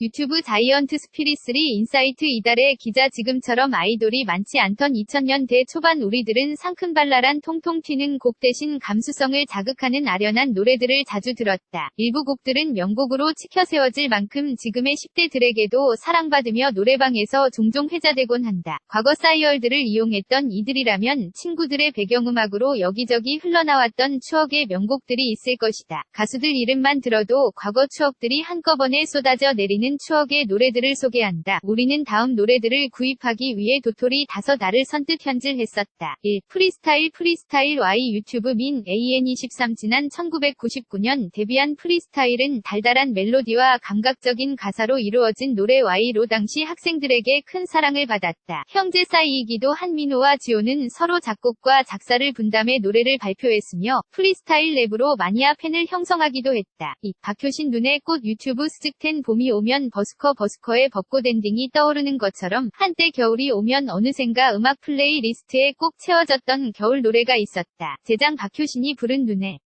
유튜브 자이언트 스피릿3 인사이트 이달의 기자 지금처럼 아이돌이 많지 않던 2000년대 초반 우리들은 상큼발랄한 통통 튀는 곡 대신 감수성을 자극하는 아련한 노래들을 자주 들었다. 일부 곡들은 명곡으로 치켜 세워질 만큼 지금의 10대들에게도 사랑받으며 노래방에서 종종 회자되곤 한다. 과거 싸이얼들을 이용했던 이들이라면 친구들의 배경음악으로 여기저기 흘러나왔던 추억의 명곡들이 있을 것이다. 가수들 이름만 들어도 과거 추억들이 한꺼번에 쏟아져 내리는 추억의 노래들을 소개한다. 우리는 다음 노래들을 구입하기 위해 도토리 다섯 알을 선뜻 현질했었다. 1. 프리스타일 프리스타일 Y 유튜브 민 AN23 지난 1999년 데뷔한 프리스타일은 달달한 멜로디와 감각적인 가사로 이루어진 노래 Y로 당시 학생들에게 큰 사랑을 받았다. 형제 사이이기도 한 민호와 지호는 서로 작곡과 작사를 분담해 노래를 발표했으며 프리스타일 랩으로 마니아 팬을 형성하기도 했다. 2. 박효신 눈의 꽃 유튜브 스직텐 봄이 오면 버스커 버스커의 벚꽃 엔딩이 떠오르는 것처럼 한때 겨울이 오면 어느샌가 음악 플레이리스트에 꼭 채워졌던 겨울 노래가 있었다. 제장 박효신이 부른 눈에